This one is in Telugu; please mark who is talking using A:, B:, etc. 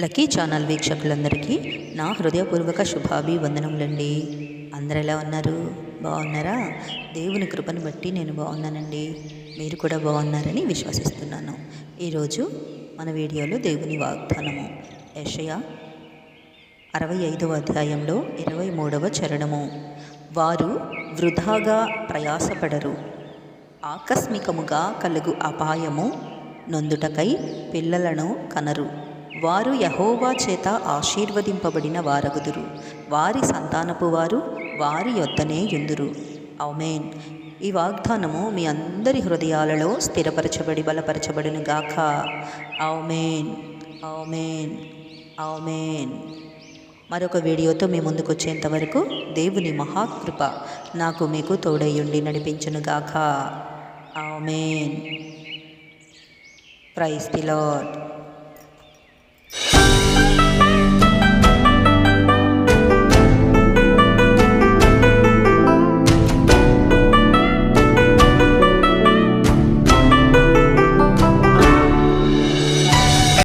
A: లక్కీ ఛానల్ వీక్షకులందరికీ నా హృదయపూర్వక శుభాభివందనములండి. అందరు ఎలా ఉన్నారు? బాగున్నారా దేవుని కృపను బట్టి నేను బాగున్నానండి మీరు కూడా బాగున్నారని విశ్వసిస్తున్నాను. ఈరోజు మన వీడియోలో దేవుని వాగ్దానము. యషయ అరవై ఐదవ అధ్యాయంలో ఇరవై మూడవ చరణము. వారు వృధాగా ప్రయాసపడరు. ఆకస్మికముగా కలుగు అపాయము నొందుటకై పిల్లలను కనరు. వారు యహోవా చేత ఆశీర్వదింపబడిన వారగుదురు. వారి సంతానపు వారు వారి యొద్దనే యుందురు. అవుమేన్ ఈ వాగ్దానము మీ అందరి హృదయాలలో స్థిరపరచబడి బలపరచబడిన గాక. అవుమేన్ అవుమేన్ అవుమేన్ మరొక వీడియోతో మీ ముందుకు వచ్చేంత వరకు దేవుని మహాకృప నాకు మీకు తోడయ్యుండి నడిపించునుగాక ఆమెన్. Praise the lord.